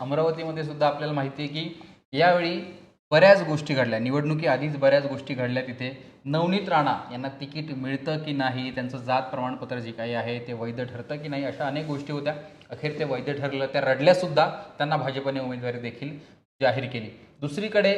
अमरावतीमध्ये सुद्धा आपल्याला माहिती आहे की यावेळी बऱ्याच गोष्टी घडल्या. निवडणुकी आधीच बऱ्याच गोष्टी घडल्या तिथे. नवनीत राणा यांना तिकीट मिळतं की नाही त्यांचं जात प्रमाणपत्र जे काही आहे ते वैध ठरतं की नाही अशा अनेक गोष्टी होत्या. अखेर ते वैध ठरलं. त्या रडल्यासुद्धा त्यांना भाजपने उमेदवारी देखील जाहीर केली. दुसरीकडे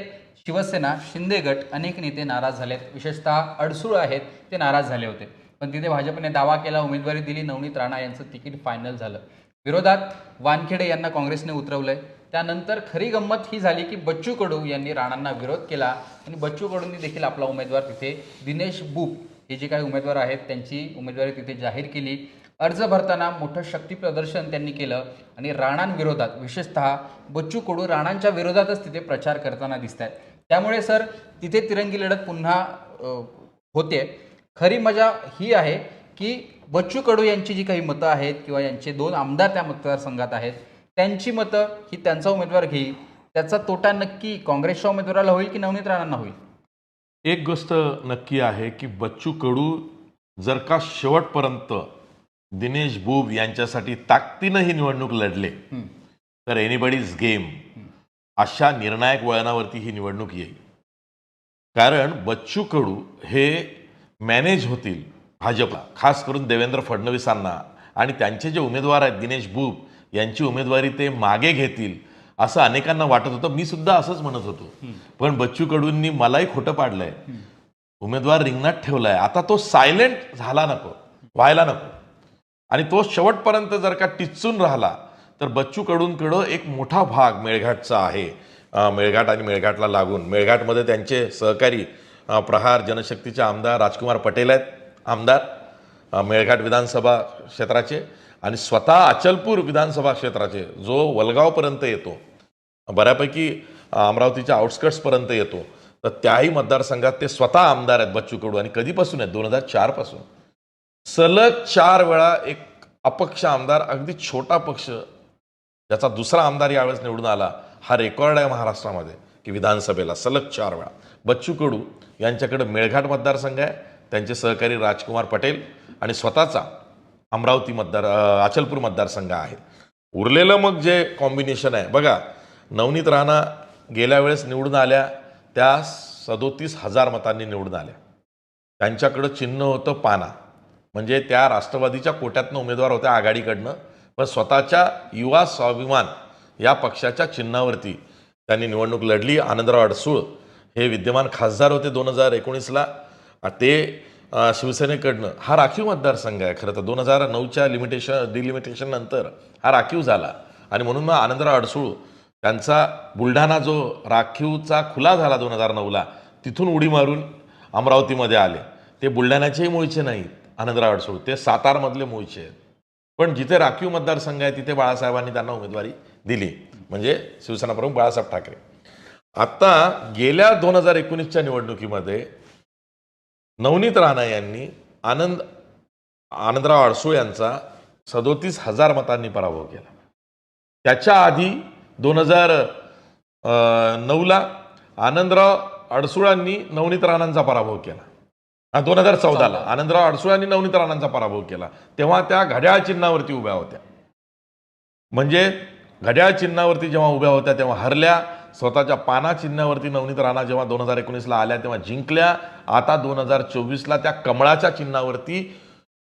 शिवसेना शिंदे गट अनेक नेते नाराज झालेत. विशेषतः अडसूळ आहेत ते नाराज झाले होते. पण तिथे भाजपने दावा केला उमेदवारी दिली नवनीत राणा यांचं तिकीट फायनल झालं. विरोधात वानखेडे यांना काँग्रेसने उतरवलंय. त्यानंतर खरी गंमत ही झाली की बच्चू कडू यांनी राणांना विरोध केला आणि बच्चू कडूंनी देखील आपला उमेदवार तिथे दिनेश बुप हे जे काही उमेदवार आहेत त्यांची उमेदवारी तिथे जाहीर केली. अर्ज भरताना मोठं शक्ती प्रदर्शन त्यांनी केलं आणि राणांविरोधात विशेषतः बच्चू कडू राणांच्या विरोधातच तिथे प्रचार करताना दिसत आहेत त्यामुळे सर तिथे तिरंगी लढत पुन्हा होते. खरी मजा ही आहे की बच्चू कडू यांची जी काही मतं आहेत किंवा यांचे दोन आमदार त्या मतदारसंघात आहेत त्यांची मतं ही त्यांचा उमेदवार घेईल त्याचा तोटा नक्की काँग्रेसच्या उमेदवाराला होईल की नवनीत राणांना होईल? एक गोष्ट नक्की आहे की बच्चू कडू जर का शेवटपर्यंत दिनेश बुब यांच्यासाठी ताकदीनं ही निवडणूक लढले. तर एनिबडीज गेम अशा निर्णायक वळणावरती ही निवडणूक येईल. कारण बच्चू कडू हे मॅनेज होतील भाजपला खास करून देवेंद्र फडणवीसांना. आणि त्यांचे जे उमेदवार आहेत दिनेश बुब यांची उमेदवारी ते मागे घेतील असं अनेकांना वाटत होतं. मी सुद्धा असंच म्हणत होतो. पण बच्चू कडूंनी मलाही खोटं पाडलंय. उमेदवार रिंगणात ठेवलाय. आता तो सायलेंट झाला नको व्हायला नको. आणि तो शेवटपर्यंत जर का टिचून राहिला तर बच्चू कडूंकडं एक मोठा भाग मेळघाटचा आहे. मेळघाट आणि मेळघाटला लागून. मेळघाटमध्ये त्यांचे सहकारी प्रहार जनशक्तीचे आमदार राजकुमार पटेल आहेत. आमदार मेळघाट विधानसभा क्षेत्राचे आणि स्वतः अचलपूर विधानसभा क्षेत्राचे जो वलगावपर्यंत येतो बऱ्यापैकी अमरावतीच्या आउटस्कट्सपर्यंत येतो तर त्याही मतदारसंघात ते स्वतः आमदार आहेत बच्चू कडू आणि कधीपासून आहेत? दोन हजार चारपासून. सलग चार वेळा एक अपक्ष आमदार अगदी छोटा पक्ष ज्याचा दुसरा आमदार यावेळेस निवडून आला हा रेकॉर्ड आहे महाराष्ट्रामध्ये की विधानसभेला सलग चार वेळा. बच्चू कडू यांच्याकडे मेळघाट मतदारसंघ आहे त्यांचे सहकारी राजकुमार पटेल आणि स्वतःचा अमरावती मतदार अचलपूर मतदारसंघ आहे. उरलेलं मग जे कॉम्बिनेशन आहे बघा नवनीत राणा गेल्या वेळेस निवडून आल्या त्या सदोतीस हजार मतांनी निवडून आल्या. त्यांच्याकडं चिन्ह होतं पाना. म्हणजे त्या राष्ट्रवादीच्या कोट्यातनं उमेदवार होत्या आघाडीकडनं. पण स्वतःच्या युवा स्वाभिमान या पक्षाच्या चिन्हावरती त्यांनी निवडणूक लढली. आनंदराव अडसूळ हे विद्यमान खासदार होते दोन हजार एकोणीसला. ते शिवसेनेकडनं हा राखीव मतदारसंघ आहे खरं तर दोन हजार नऊच्या लिमिटेशन डिलिमिटेशन नंतर हा राखीव झाला. आणि म्हणून मग आनंदराव अडसूळ त्यांचा बुलढाणा जो राखीवचा खुला झाला दोन हजार नऊला तिथून उडी मारून अमरावतीमध्ये आले. ते बुलढाण्याचेही मूळचे नाहीत आनंदराव अडसूळ. ते सातारमधले मूळचे आहेत. पण जिथे राखीव मतदारसंघ आहे तिथे बाळासाहेबांनी त्यांना उमेदवारी दिली. म्हणजे शिवसेना प्रमुख बाळासाहेब ठाकरे. आता गेल्या दोन हजार एकोणीसच्या निवडणुकीमध्ये नवनीत राणा यांनी आनंद आनंदराव अडसूळ यांचा सदोतीस हजार मतांनी पराभव केला. त्याच्या आधी दोन हजार नऊला आनंदराव अडसुळांनी नवनीत राणांचा पराभव केला. दोन हजार चौदाला आनंदराव अडसुळांनी नवनीत राणांचा पराभव केला. तेव्हा त्या घड्याळ चिन्हावरती उभ्या होत्या. म्हणजे घड्याळ चिन्हावरती जेव्हा उभ्या होत्या तेव्हा हरल्या स्वतःच्या पाना चिन्हावरती नवनीत राणा जेव्हा दोन हजार एकोणीसला आल्या तेव्हा जिंकल्या. आता दोन हजार चोवीसला त्या कमळाच्या चिन्हावरती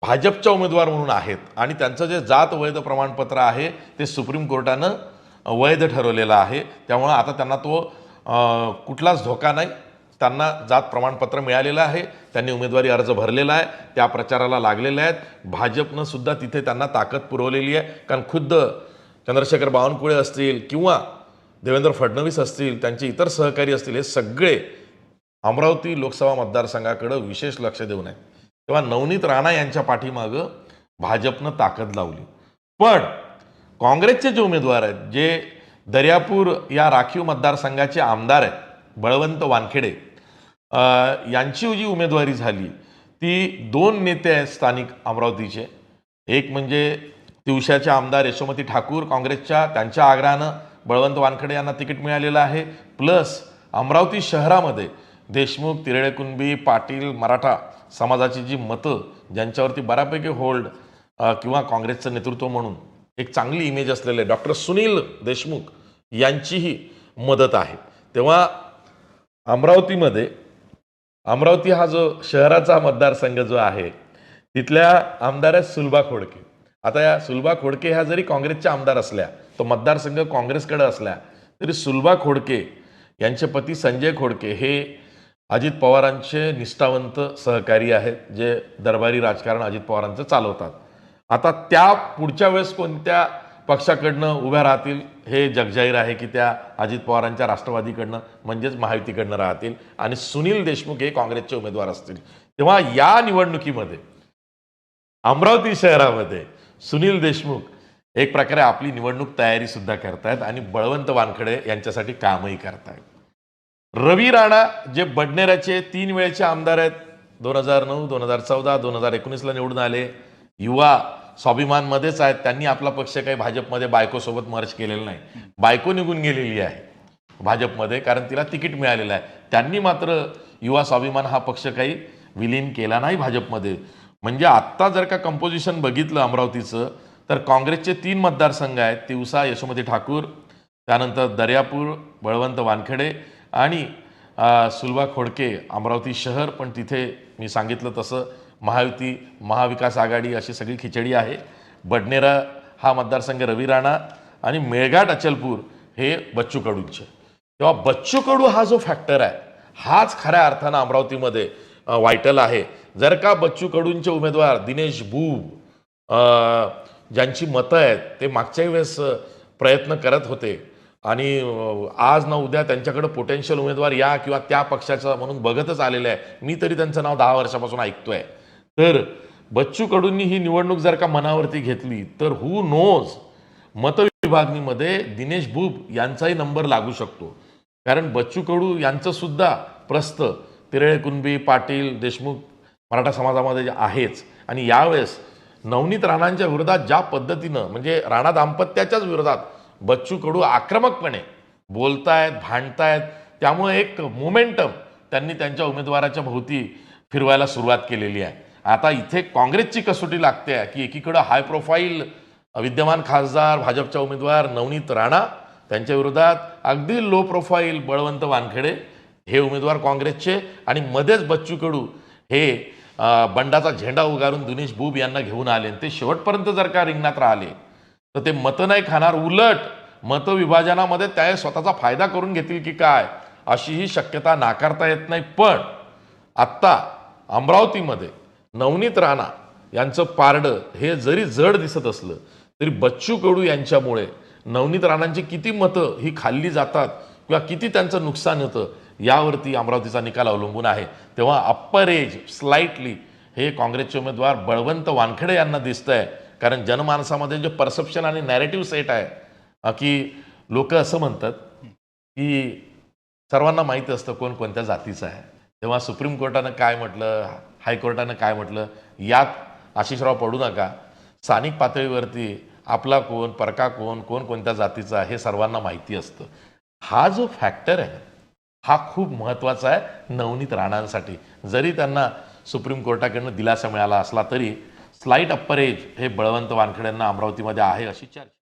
भाजपच्या उमेदवार म्हणून आहेत. आणि त्यांचं जे जात वैध प्रमाणपत्र आहे ते सुप्रीम कोर्टानं वैध ठरवलेलं आहे. त्यामुळं आता त्यांना तो कुठलाच धोका नाही. त्यांना जात प्रमाणपत्र मिळालेलं आहे. त्यांनी उमेदवारी अर्ज भरलेला आहे. त्या प्रचाराला लागलेल्या आहेत. भाजपनं सुद्धा तिथे त्यांना ताकद पुरवलेली आहे. कारण खुद्द चंद्रशेखर बावनकुळे असतील किंवा देवेंद्र फडणवीस असतील त्यांचे इतर सहकारी असतील हे सगळे अमरावती लोकसभा मतदारसंघाकडं विशेष लक्ष देऊन आहेत. तेव्हा नवनीत राणा यांच्या पाठीमागं भाजपनं ताकद लावली. पण काँग्रेसचे जे उमेदवार आहेत जे दर्यापूर या राखीव मतदारसंघाचे आमदार आहेत बळवंत वानखेडे यांची जी उमेदवारी झाली ती दोन नेते आहेत स्थानिक अमरावतीचे. एक म्हणजे तिवशाचे आमदार यशोमती ठाकूर काँग्रेसच्या त्यांच्या आग्रहानं बळवंत वानखडे यांना तिकीट मिळालेलं आहे. प्लस अमरावती शहरामध्ये देशमुख तिरळेकुंबी पाटील मराठा समाजाची जी मतं ज्यांच्यावरती बऱ्यापैकी होल्ड किंवा काँग्रेसचं नेतृत्व म्हणून एक चांगली इमेज असलेले डॉक्टर सुनील देशमुख यांचीही मदत आहे. तेव्हा अमरावतीमध्ये अमरावती हा जो शहराचा मतदारसंघ जो आहे तिथल्या आमदार आहेत सुलभा खोडके. आता या सुलभा खोडके ह्या जरी काँग्रेसच्या आमदार असल्या तो मतदारसंघ काँग्रेसकडे असला तरी सुलभा खोडके यांचे पती संजय खोडके हे अजित पवारांचे निष्ठावंत सहकारी आहेत जे दरबारी राजकारण अजित पवारांचं चालवतात. आता त्या पुढच्या वेळेस कोणत्या पक्षाकडनं उभ्या राहतील हे जगजाहीर आहे की त्या अजित पवारांच्या राष्ट्रवादीकडनं म्हणजेच महायुतीकडनं राहतील आणि सुनील देशमुख हे काँग्रेसचे उमेदवार असतील. तेव्हा या निवडणुकीमध्ये अमरावती शहरामध्ये सुनील देशमुख एक प्रकारे आपली निवडणूक तयारी सुद्धा करतायत आणि बळवंत वानखडे यांच्यासाठी कामही करतायत. रवी राणा जे बडनेराचे तीन वेळेचे आमदार आहेत दोन हजार नऊ दोन हजार चौदा दोन हजार एकोणीसला निवडून आले युवा स्वाभिमानमध्येच आहेत त्यांनी आपला पक्ष काही भाजपमध्ये बायकोसोबत मर्ज केलेला नाही. बायको निघून गेलेली आहे भाजपमध्ये कारण तिला तिकीट मिळालेलं आहे. त्यांनी मात्र युवा स्वाभिमान हा पक्ष काही विलीन केला नाही भाजपमध्ये. म्हणजे आत्ता जर का कंपोजिशन बघितलं अमरावतीचं तर काँग्रेसचे तीन मतदारसंघ आहेत तिवसा यशोमती ठाकूर त्यानंतर दर्यापूर बळवंत वानखेडे आणि सुलभा खोडके अमरावती शहर. पण तिथे मी सांगितलं तसं महायुती महाविकास आघाडी अशी सगळी खिचडी आहे. बडनेरा हा मतदारसंघ रवी राणा आणि मेळघाट अचलपूर हे बच्चू कडूंचे. तेव्हा बच्चू कडू हा जो फॅक्टर आहे हाच खऱ्या अर्थानं अमरावतीमध्ये वायटल आहे. जर का बच्चू कडूंचे उमेदवार दिनेश बूब ज्यांची मतं आहेत ते मागच्याही वेळेस प्रयत्न करत होते. आणि आज ना उद्या त्यांच्याकडे पोटेन्शियल उमेदवार या किंवा त्या पक्षाचा म्हणून बघतच आलेलं आहे. मी तरी त्यांचं नाव दहा वर्षापासून ऐकतोय. तर बच्चू कडूंनी ही निवडणूक जर का मनावरती घेतली तर हू नोज मतविभागणीमध्ये दिनेश बुब यांचाही नंबर लागू शकतो. कारण बच्चू कडू यांचं सुद्धा प्रस्त तिरळे कुणबी पाटील देशमुख मराठा समाजामध्ये आहेच. आणि यावेळेस नवनीत राणांच्या विरोधात ज्या पद्धतीनं म्हणजे राणा दाम्पत्याच्याच विरोधात बच्चू कडू आक्रमकपणे बोलतायत भांडतायत त्यामुळे एक मोमेंटम त्यांनी त्यांच्या उमेदवाराच्या भोवती फिरवायला सुरुवात केलेली आहे. आता इथे काँग्रेसची कसोटी लागते आहे की एकीकडं हाय प्रोफाईल विद्यमान खासदार भाजपच्या उमेदवार नवनीत राणा त्यांच्या विरोधात अगदी लो प्रोफाईल बळवंत वानखेडे हे उमेदवार काँग्रेसचे आणि मध्येच बच्चू कडू हे बंडाचा झेंडा उगारून दिनेश बूब यांना घेऊन आले. आणि ते शेवटपर्यंत जर का रिंगणात राहिले तर ते मतं नाही खाणार उलट मतविभाजनामध्ये त्या स्वतःचा फायदा करून घेतील की काय अशी ही शक्यता नाकारता येत नाही. पण आत्ता अमरावतीमध्ये नवनीत राणा यांचं पारडं हे जरी जड दिसत असलं तरी बच्चू कडू यांच्यामुळे नवनीत राणांची किती मतं ही खाल्ली जातात किंवा किती त्यांचं नुकसान होतं यावरती अमरावतीचा निकाल अवलंबून आहे. तेव्हा अप्पर एज स्लाइटली हे काँग्रेसचे उमेदवार बळवंत वानखेडे यांना दिसतंय. कारण जनमानसामध्ये जे परसेप्शन आणि नॅरेटिव्ह सेट आहे की लोक असं म्हणतात की सर्वांना माहीत असतं कोण कोणत्या जातीचं आहे. तेव्हा सुप्रीम कोर्टानं काय म्हटलं हायकोर्टानं काय म्हटलं यात आशिषराव पडू नका. स्थानिक पातळीवरती आपला कोण परका कोण कोण कोणत्या जातीचा आहे हे सर्वांना माहिती असतं. हा जो फॅक्टर आहे हा खूप महत्त्वाचा आहे नवनीत राणांसाठी. जरी त्यांना सुप्रीम कोर्टाकडनं दिलासा मिळाला असला तरी स्लाईट अप्पर एज हे बळवंत वानखेड्यांना अमरावतीमध्ये आहे अशी चर्चा.